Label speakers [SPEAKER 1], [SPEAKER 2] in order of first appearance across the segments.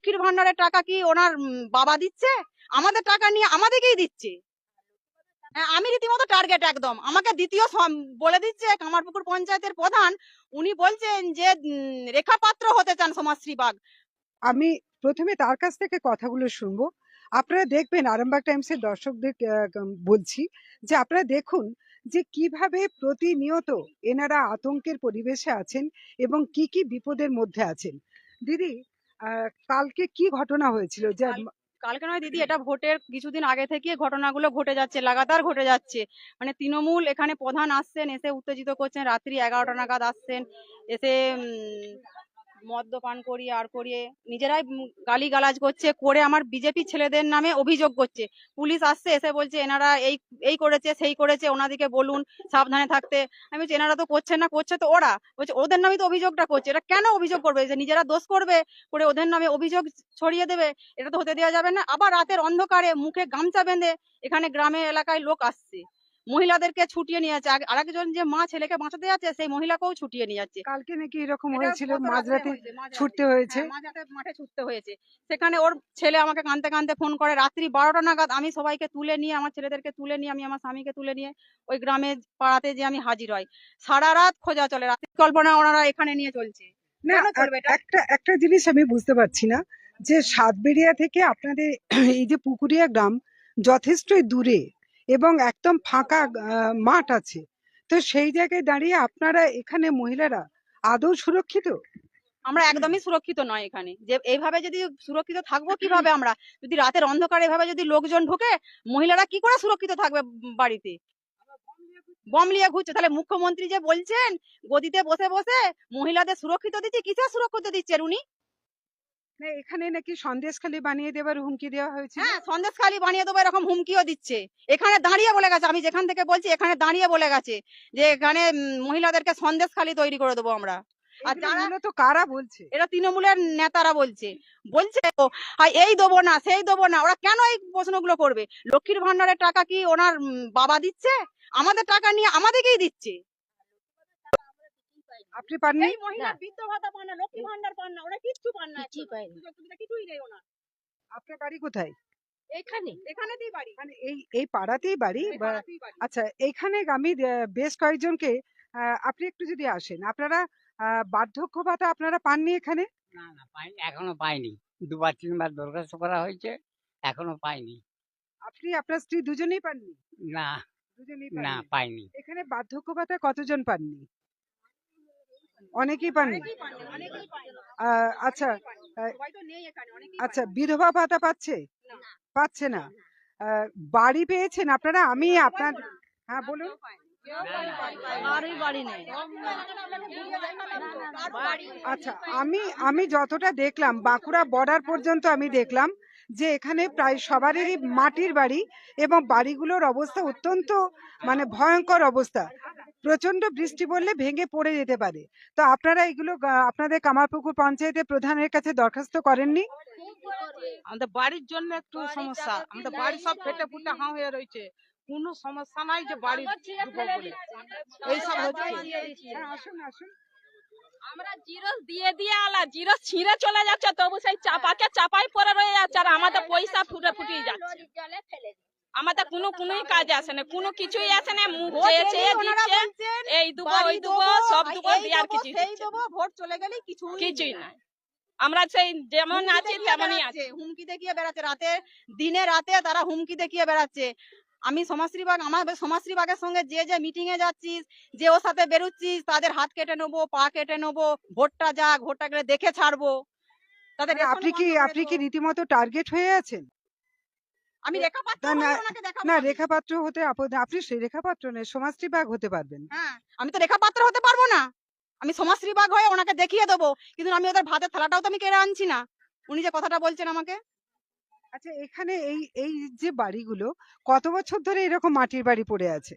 [SPEAKER 1] লক্ষ্মীর ভান্ডারের টাকা কি ওনার বাবা দিচ্ছে? আমাদের টাকা নিয়ে আমাদেরকেই দিচ্ছে। হ্যাঁ আমি রীতিমতো টার্গেট একদম। আমাকে দ্বিতীয় বলে দিচ্ছে কামারপুকুর পঞ্চায়েতের প্রধান। উনি বলছেন যে রেখা পাত্র হতে চান সমাজশ্রী বাগ।
[SPEAKER 2] আমি প্রথমে তার কাছ থেকে কথাগুলো শুনব। আপনারা দেখবেন আরামবাগ টাইমসের দর্শকদের বলছি যে আপনারা দেখুন যে কীভাবে প্রতিনিয়ত এনারা আতঙ্কের পরিবেশে আছেন এবং কি কি বিপদের মধ্যে আছেন। দিদি কালকে কি ঘটনা হয়েছিল? যে
[SPEAKER 1] কালকে নয় দিদি এটা ভোটের কিছুদিন আগে থেকে ঘটনাগুলো ঘটে যাচ্ছে লাগাতার ঘটে যাচ্ছে। মানে তৃণমূল এখানে প্রধান আসছেন এসে উত্তেজিত করছেন রাত্রি এগারোটা নাগাদ আসছেন এসে উম, মদ্যপান করিয়ে, আর করিয়ে নিজেরাই গালি গালাজ করছে, করে আমার বিজেপি ছেলেদের নামে অভিযোগ করছে। পুলিশ আসছে, এসে বলছে, এনারা এই এই করেছে, সেই করেছে, ওনাদিকে বলুন, সাবধানে থাকতে। আমি বলছি, এনারা তো করছেন না, করছে তো ওরা। বলছে, ওদের নামে তো অভিযোগটা করছে। এটা কেন অভিযোগ করবে? যে নিজেরা দোষ করবে, করে ওদের নামে অভিযোগ ছড়িয়ে দেবে? এটা তো হতে দেওয়া যাবে না। আবার রাতের অন্ধকারে মুখে গামছা বেঁধে এখানে গ্রামে এলাকায় লোক আসছে। মহিলাদেরকে ছুটিয়ে নিয়ে যাচ্ছে। আর- আরেকজন যে মা ছেলেকে বাঁচাতে যাচ্ছে সেই মহিলাকেও ছুটিয়ে নিয়ে যাচ্ছে।
[SPEAKER 2] কালকে নাকি এরকম হয়েছিল মাঝরাতে ছুটতে হয়েছে
[SPEAKER 1] হ্যাঁ, মাঝরাতে মাঠে ছুটতে হয়েছে। সেখানে ওর ছেলে আমাকে কানতে কানতে ফোন করে রাত্রি বারোটা নাগাদ আমি সবাইকে তুলে নিয়ে আমার ছেলেদেরকে তুলে নিয়ে আমি আমার স্বামীকে তুলে নিয়ে ওই গ্রামে পাড়াতে যে আমি হাজির হই। সারা রাত খোঁজা চলে রাত্রি কল্পনা ওনারা এখানে নিয়ে চলছে।
[SPEAKER 2] না? একটা একটা জিনিস আমি বুঝতে পারছি না যে সাতবেরিয়া থেকে আপনাদের এই যে পুকুরিয়া গ্রাম যথেষ্টই দূরে। এবং একদম ফাঁকা মাঠ আছে। তো সেই জায়গায় দাঁড়িয়ে আপনারা এখানে মহিলারা আদৌ সুরক্ষিত?
[SPEAKER 1] আমরা একদমই সুরক্ষিত নয় এখানে। যে এইভাবে যদি সুরক্ষিত থাকব কীভাবে আমরা? যদি রাতের অন্ধকারে এভাবে যদি লোকজন ঢোকে, মহিলারা কি করে সুরক্ষিত থাকবে বাড়িতে? বম নিয়ে ঘুরছে। তাহলে মুখ্যমন্ত্রী যে বলছেন, গদিতে বসে বসে মহিলাদের সুরক্ষিত দিচ্ছে, কিসের সুরক্ষিত দিচ্ছেন উনি?
[SPEAKER 2] না এখানে নাকি সন্দেশখালি বানিয়ে দেওয়ার হুমকি দেওয়া হয়েছে।
[SPEAKER 1] হ্যাঁ সন্দেশ খালি বানিয়ে দেবো এরকম হুমকিও দিচ্ছে। এখানে দাঁড়িয়ে বলে গেছে আমি যেখান থেকে বলছি এখানে দাঁড়িয়ে বলে গেছে যে এখানে মহিলাদেরকে সন্দেশ খালি তৈরি করে দেবো আমরা। আর যারা-
[SPEAKER 2] মূলত কারা বলছে?
[SPEAKER 1] এটা তৃণমূলের নেতারা বলছে। বলছে ও, "হাই, এই দেবো না সেই দেবো না ওরা কেন এই প্রশ্নগুলো করবে? লক্ষ্মীর ভান্ডারের টাকা কি ওনার বাবা দিচ্ছে? আমাদের টাকা নিয়ে আমাদেরকেই দিচ্ছে।
[SPEAKER 2] আপনি পাননি?
[SPEAKER 1] এই মহিলা বৃদ্ধ ভাতা পান না লক্ষ্মী ভান্ডার পান না ওরা কিচ্ছু পান না।
[SPEAKER 3] পাইনি।
[SPEAKER 1] সুযোগ সুবিধা কিছুই নেই ওনার।
[SPEAKER 2] আপনার বাড়ি কোথায়?
[SPEAKER 3] এখানে।
[SPEAKER 1] এখানেতেই বাড়ি।
[SPEAKER 2] মানে এই এই পাড়াতেই বাড়ি। আচ্ছা এখানে আমি বেশ কয়েকজনকে আহ, আপনি একটু যদি আসেন আপনারা আহ, বার্ধক্য ভাতা আপনারা পাননি এখানে?
[SPEAKER 4] না না পাইনি এখনও পাইনি। দুবার তিনবার দরখাস্ত করা হয়েছে এখনও পাইনি।
[SPEAKER 2] আপনি আপনার স্ত্রী দুজনেই পাননি?
[SPEAKER 4] না
[SPEAKER 2] দুজনেই
[SPEAKER 4] না পাইনি।
[SPEAKER 2] এখানে বার্ধক্য ভাতা কতজন পাননি? অনেকেই পাননি আচ্ছা আহ,
[SPEAKER 1] সবাই তো নেই এখানে অনেকেই
[SPEAKER 2] আচ্ছা বিধবা ভাতা পাচ্ছে পাচ্ছে না আহ, বাড়ি পেয়েছেন আপনারা আমি আপনার হ্যাঁ বলুন
[SPEAKER 3] কারোই বাড়ি নেই
[SPEAKER 2] আচ্ছা আমি আমি যতটা দেখলাম বাঁকুড়া বর্ডার পর্যন্ত আমি দেখলাম যে এখানে প্রায় সবারই মাটির বাড়ি এবং বাড়িগুলোর অবস্থা অত্যন্ত মানে ভয়ঙ্কর অবস্থা। প্রচণ্ড বৃষ্টি পড়লে ভেঙে পড়ে যেতে পারে। তো আপনারা এগুলো আপনাদের কামারপুকুর পঞ্চায়েতের প্রধানের কাছে দরখাস্ত করেননি?
[SPEAKER 5] আমাদের বাড়ির জন্য একটু সমস্যা। আমাদের বাড়ি সব ফেটে ফুটে হাঁ হয়ে রয়েছে। কোনো সমস্যা নাই যে বাড়ি এইসব হচ্ছে।
[SPEAKER 2] হ্যাঁ, আসুন আসুন।
[SPEAKER 3] আমরা জিরো দিয়ে দিয়ে আলা জিরো ছিঁড়ে চলে যাচ্ছে তবু সেই চাপাকে চাপাই পরে রয়ে যাচ্ছে আর আমাদের পয়সা ফুটে ফুটিয়ে যাচ্ছে। আমাদের কোনো কোনোই কাজ আসে না কোনো কিছুই আসে না মুখ
[SPEAKER 1] ভোট
[SPEAKER 3] চেয়ে চেয়ে দিচ্ছে এই দুবো ওই দুবো সব দুবো কিছু
[SPEAKER 1] ভোট চলে গেলেই কিছুই
[SPEAKER 3] কিছুই। না। আমরা সেই যেমন আছি তেমনই আছে।
[SPEAKER 1] হুমকি দেখিয়ে বেড়াচ্ছে রাতে দিনে রাতে তারা হুমকি দেখিয়ে বেড়াচ্ছে। আমি সমাজশ্রী বাগ আমার সমাজশ্রী বাগের সঙ্গে যে যে মিটিং এ যাচ্ছিস যে ওর সাথে বেরোচ্ছিস তাদের হাত কেটে নেব পা কেটে নেব ভোটটা যা ভোটটা গেলে দেখে ছাড়বো। তাদের
[SPEAKER 2] আপনি কি আপনি কি রীতিমতো টার্গেট হয়ে আছেন?
[SPEAKER 1] আমি রেখা পাত্র
[SPEAKER 2] না, না
[SPEAKER 1] আমি।
[SPEAKER 2] হতে আপনি সেই রেখাপাত্র নয় সমাজটি বাগ হতে পারবেন।
[SPEAKER 1] হ্যাঁ আমি তো রেখা পাত্র হতে পারব না। আমি সমাজশ্রী বাগ হয়ে ওনাকে দেখিয়ে দেবো কিন্তু আমি ওদের ভাতের থালাটাও তো আমি কেড়ে আনছি না। উনি যে কথাটা বলছেন আমাকে।
[SPEAKER 2] আচ্ছা এখানে এই এই যে বাড়িগুলো কত বছর ধরে এরকম মাটির বাড়ি পড়ে আছে?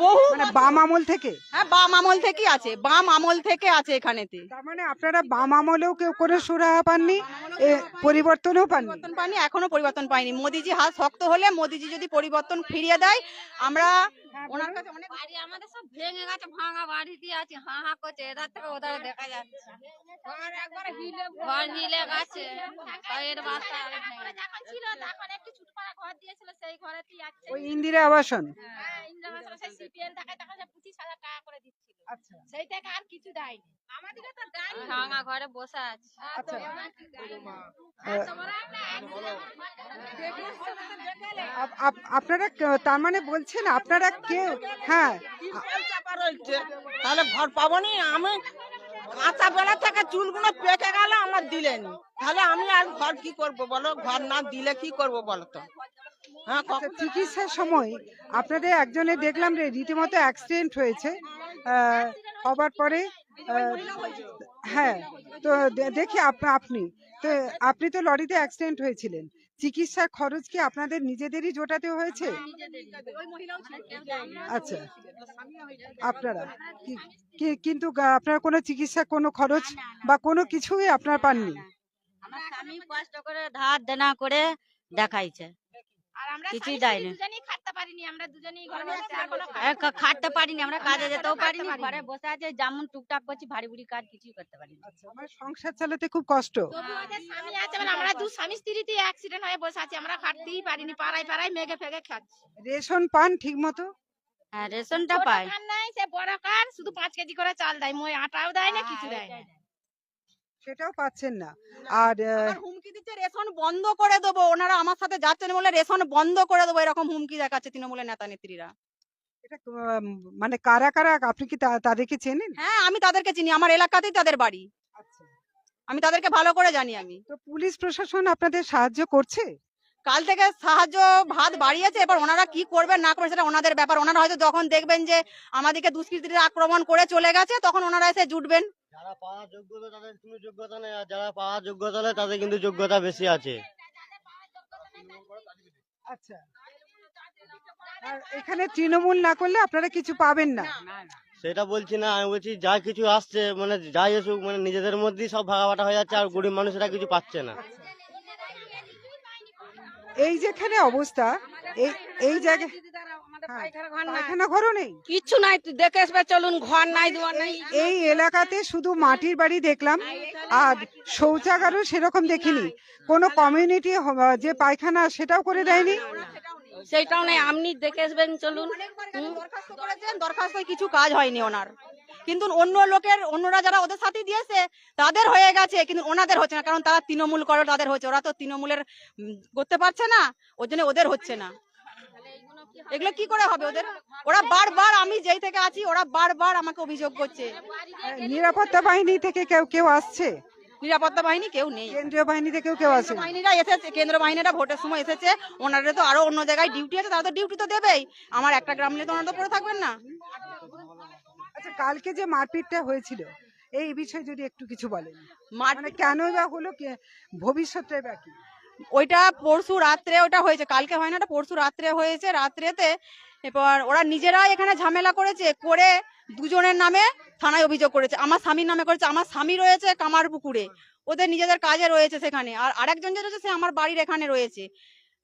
[SPEAKER 1] বহু
[SPEAKER 2] মানে বাম আমল থেকে?
[SPEAKER 1] হ্যাঁ বাম আমল থেকেই আছে বাম আমল থেকে আছে এখানেতে।
[SPEAKER 2] তার মানে আপনারা বাম আমলেও কেউ কোনো সুরাহা পাননি? এ, পরিবর্তনও পাননি?
[SPEAKER 1] পরিবর্তন পাইনি এখনও পরিবর্তন পাইনি। মোদিজি হাত শক্ত হলে মোদিজি যদি পরিবর্তন ফিরিয়ে দেয় আমরা ওনার কাছে অনেক
[SPEAKER 6] বাড়ি আমাদের সব ভেঙে গেছে ভাঙা বাড়ি দিয়ে হা হা করছে এধার থেকে ওধারে দেখা যাচ্ছে। ঘর নিলে গেছে এর বাসা আরও ভেঙে
[SPEAKER 3] যখন ছিল তখন একটু ছুটপাড়া ঘর দিয়েছিল সেই ঘরেতেই আছে।
[SPEAKER 2] ওই ইন্দিরা আবাসন?
[SPEAKER 3] ইন্দিরা সিপিএল টাকা তখন সে পঁচিশ হাজার টাকা করে দিচ্ছিল।
[SPEAKER 2] আচ্ছা।
[SPEAKER 3] সেই থেকে আর কিছু দেয়নি। আমাদেরকে তো দেয়নি।
[SPEAKER 6] ভাঙা ঘরে বসে আছে।
[SPEAKER 2] আচ্ছা। আপ- আপ- আপনারা তার মানে বলছেন আপনারা কে? হ্যাঁ।
[SPEAKER 5] তাহলে ঘর পাবনি আমি কাঁচা বেলা থেকে চুলগুলো পেকে গেল আমার দিলেনি। তাহলে আমি আর ঘর কি করব বলো? ঘর না দিলে কি করব বলো তো?
[SPEAKER 2] আচ্ছা, চিকিৎসার সময় আপনাদের একজনে দেখলাম রে রীতিমতো অ্যাক্সিডেন্ট হয়েছে। হবার পরে হ্যাঁ তো দেখি আপ- আপনি। তো আপনি তো লরিতে অ্যাক্সিডেন্ট হয়েছিলেন। চিকিৎসার খরচ কি আপনাদের নিজেদেরই জোটাতে হয়েছে? আচ্ছা আপনারা কি- কি- কিন্তু আপনার কোনো চিকিৎসা কোনো খরচ বা কোনো কিছুই আপনার পাননি?
[SPEAKER 6] আমার স্বামী কষ্ট করে ধার দেনা করে দেখাইছে। কিছুই দেয়নি।
[SPEAKER 3] খাটতে পারিনি আমরা দুজনেই ঘরে বসে আর কোনো
[SPEAKER 6] এ কা- খাটতে পারিনি আমরা কাজে যেতেও পারিনি
[SPEAKER 3] পারিনি।
[SPEAKER 6] ঘরে বসে আছে যেমন টুকটাক করছি ভারী বুড়ি কাজ কিছুই করতে পারিনি।
[SPEAKER 2] আচ্ছা সংসার চালাতে খুব কষ্ট।
[SPEAKER 3] স্বামী আছে আমরা দু স্বামী স্ত্রীতে অ্যাক্সিডেন্ট হয়ে বসে আছি আমরা খাটতেই পারিনি পাড়ায় পাড়ায় মেঘে ফেগে খাচ্ছি।
[SPEAKER 2] রেশন পান ঠিক মতো
[SPEAKER 6] হ্যাঁ রেশনটা পাই।
[SPEAKER 3] নাই সে বড় কার শুধু পাঁচ কেজি করে চাল দেয় মই আটাও দেয় না কিছু দেয় না।
[SPEAKER 2] সেটাও পাচ্ছেন না। আর
[SPEAKER 1] হুমকি দিচ্ছে রেশন বন্ধ করে দেবো। ওনারা আমার সাথে যাচ্ছেন বলে রেশন বন্ধ করে দেবো এরকম হুমকি দেখাচ্ছে তৃণমূলের নেতা নেত্রীরা।
[SPEAKER 2] এটা মানে কারা কারা আপনি কি তাদেরকে চেনেন?
[SPEAKER 1] হ্যাঁ আমি তাদেরকে চিনি আমার এলাকাতেই তাদের বাড়ি।
[SPEAKER 2] আচ্ছা।
[SPEAKER 1] আমি তাদেরকে ভালো করে জানি আমি।
[SPEAKER 2] তো পুলিশ প্রশাসন আপনাদের সাহায্য করছে?
[SPEAKER 1] কাল থেকে সাহায্য ভাত বাড়িয়েছে এবার ওনারা কি করবেন না করবেন সেটা ওনাদের ব্যাপার। ওনারা হয়তো যখন দেখবেন যে আমাদেরকে দুষ্কৃতীরা আক্রমণ করে চলে গেছে তখন ওনারা এসে জুটবেন।
[SPEAKER 7] যারা পাওয়ার যোগ্যতা তাদের কোনো যোগ্যতা নেই আর যারা পাওয়ার যোগ্যতা নেই তাদের কিন্তু যোগ্যতা বেশি আছে।
[SPEAKER 2] আচ্ছা। আর এখানে তৃণমূল না করলে আপনারা কিছু পাবেন না।
[SPEAKER 7] সেটা বলছি না আমি বলছি যা কিছু আসছে মানে যাই আসুক মানে নিজেদের মধ্যেই সব ভাগাভাটা হয়ে যাচ্ছে আর গরিব মানুষেরা কিছু পাচ্ছে না।
[SPEAKER 2] এই যেখানে অবস্থা এই এই জায়গায় পায়খানা ঘরও নেই।
[SPEAKER 3] কিচ্ছু নাই দেখে আসবে চলুন ঘর নাই দুয়ার নাই।
[SPEAKER 2] এই এলাকাতে শুধু মাটির বাড়ি দেখলাম আর শৌচাগারও সেরকম দেখিনি। কোনো কমিউনিটি যে পায়খানা সেটাও করে দেয়নি।
[SPEAKER 3] সেইটাও নাই আপনি দেখে আসবেন চলুন।
[SPEAKER 1] দরখাস্ত করেছেন দরখাস্তে কিছু কাজ হয়নি ওনার। কিন্তু অন্য লোকের অন্যরা যারা ওদের সাথে দিয়েছে তাদের হয়ে গেছে কিন্তু ওনাদের হচ্ছে না কারণ তারা তৃণমূল করে তাদের হচ্ছে ওরা তো তৃণমূলের করতে পারছে না ওর জন্য ওদের হচ্ছে না। এগুলো কি করে হবে ওদের? ওরা বারবার আমি যেই থেকে আছি ওরা বারবার আমাকে অভিযোগ করছে।
[SPEAKER 2] নিরাপত্তা বাহিনী থেকে কেউ কেউ আসছে?
[SPEAKER 1] নিরাপত্তা বাহিনী কেউ নেই।
[SPEAKER 2] কেন্দ্রীয় বাহিনী থেকেও কেউ আসে
[SPEAKER 1] বাহিনীরা এসেছে কেন্দ্র বাহিনীরা ভোটের সময় এসেছে। ওনারা তো আরও অন্য জায়গায় ডিউটি আছে তারা তো ডিউটি তো দেবেই। আমার একটা গ্রাম নিয়ে তো ওনারা তো পড়ে থাকবেন না।
[SPEAKER 2] আচ্ছা কালকে যে মারপিটটা হয়েছিল এই বিষয়ে যদি একটু কিছু বলেন। মানে কেনই বা হলো ভবিষ্যতে বা কি?
[SPEAKER 1] ওইটা পরশু রাত্রে ওটা হয়েছে। কালকে হয় না ওটা? পরশু রাত্রে হয়েছে। রাত্রেতে এবার ওরা নিজেরাই এখানে ঝামেলা করেছে, করে দুজনের নামে থানায় অভিযোগ করেছে। আমার স্বামীর নামে করেছে। আমার স্বামী রয়েছে কামার পুকুরে ওদের নিজেদের কাজে রয়েছে সেখানে। আর আরেকজন যে রয়েছে সে আমার বাড়ির এখানে রয়েছে।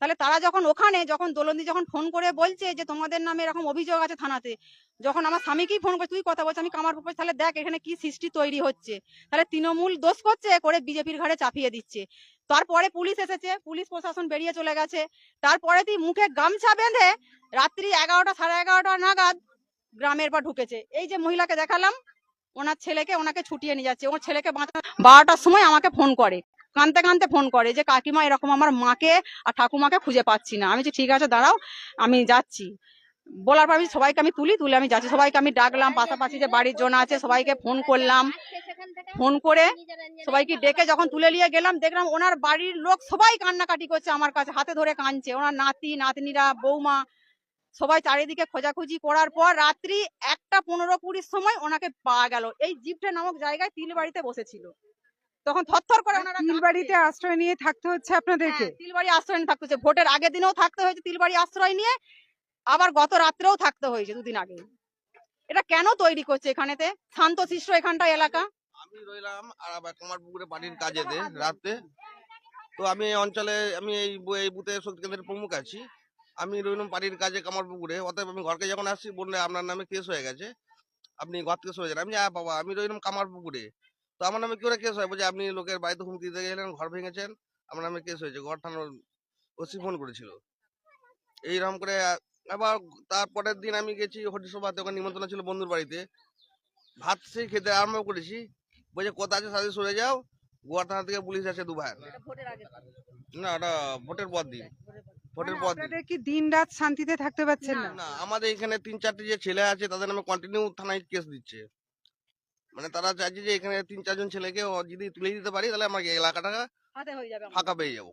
[SPEAKER 1] তাহলে তারা যখন ওখানে, যখন দোলন্দি যখন ফোন করে বলছে যে তোমাদের নামে এরকম অভিযোগ আছে থানাতে, যখন আমার স্বামীকেই ফোন করে, তুই কথা বলছিস, আমি কামার পুকুর তাহলে দেখ এখানে কি সৃষ্টি তৈরি হচ্ছে। তাহলে তৃণমূল দোষ করছে, করে বিজেপির ঘাড়ে চাপিয়ে দিচ্ছে। তারপরে পুলিশ এসেছে, পুলিশ প্রশাসন বেরিয়ে চলে গেছে। তারপরে তুই মুখে গামছা বেঁধে রাত্রি এগারোটা, সাড়ে এগারোটা নাগাদ গ্রামের পর ঢুকেছে। এই যে মহিলাকে দেখালাম, ওনার ছেলেকে ওনাকে ছুটিয়ে নিয়ে যাচ্ছে, ওর ছেলেকে বাঁচা বারোটার সময় আমাকে ফোন করে। কানতে কানতে ফোন করে যে, কাকিমা, এরকম আমার মাকে আর ঠাকুমাকে খুঁজে পাচ্ছি না। আমি যে ঠিক আছে, দাঁড়াও, আমি যাচ্ছি। বলার পর সবাইকে আমি তুলি, তুলে আমি যাচ্ছি। সবাইকে আমি ডাকলাম, পাশাপাশি যে বাড়ির জন আছে, সবাইকে ফোন করলাম। ফোন করে সবাইকে ডেকে যখন তুলে নিয়ে গেলাম, দেখলাম ওনার বাড়ির লোক সবাই কান্নাকাটি করছে আমার কাছে, হাতে ধরে কাঁদছে। ওনার নাতি, নাতনিরা, বৌমা, সবাই চারিদিকে খোঁজাখুঁজি করার পর রাত্রি একটা পনেরো কুড়ির সময় ওনাকে পাওয়া গেল। এই জিপটে নামক জায়গায় তিল বাড়িতে বসেছিল। তখন থরথর করে ওনারা
[SPEAKER 2] তিল
[SPEAKER 1] কাঁপছে।
[SPEAKER 2] বাড়িতে আশ্রয় নিয়ে থাকতে হচ্ছে আপনাদেরকে?
[SPEAKER 1] হ্যাঁ, তিলবাড়ি আশ্রয় নিয়ে থাকতে হচ্ছে। ভোটের আগের দিনেও থাকতে হয়েছে তিলবাড়ি আশ্রয় নিয়ে আবার গত রাত্রেও থাকতে হয়েছে দুদিন আগে। এটা কেন তৈরি করছে এখানেতে? শান্তশিষ্ট এখানটা এলাকা?
[SPEAKER 8] আমি রইলাম আর আবার কুমার পুকুরে পানির কাজেতে রাতে। তো আমি এই অঞ্চলে আমি এই এই বুথে শক্তি কেন্দ্রের প্রমুখ আছি। আমি রইলাম পানির কাজে কামার পুকুরে অতএব আমি ঘরকে যখন আসছি বললে আপনার নামে কেস হয়ে গেছে। আপনি ঘর থেকে সরে যান। আমি বাবা আমি রইলাম কামার পুকুরে তো আমার নামে কি করে কেস হয়? বলছে আপনি লোকের বাড়িতে হুমকি দিতে গেলেন ঘর ভেঙেছেন। আমার নামে কেস হয়েছে। ঘর থানার ওসি ফোন করেছিল। এইরকম করে আবার তারপরের দিন আমি গেছি হরি সভাতে ওখানে নিমন্ত্রণ ছিল বন্ধুর বাড়িতে। ভাত সেই খেতে আরম্ভ করেছি। বলছে কোথা আছে? সাথে সরে যাও। গোয়া থানা থেকে পুলিশ আছে দুবার। না ওটা ভোটের পর দিন। ভোটের
[SPEAKER 2] মানে
[SPEAKER 8] পর দিন।
[SPEAKER 2] কি দিন রাত শান্তিতে থাকতে পারছেন না
[SPEAKER 8] আমাদের এখানে তিন চারটে যে ছেলে আছে তাদের নামে কন্টিনিউ থানায় কেস দিচ্ছে। মানে তারা চাইছে যে এখানে তিন চারজন ছেলেকে যদি তুলে দিতে পারি তাহলে আমার এলাকাটা ফাঁকা পেয়ে যাব।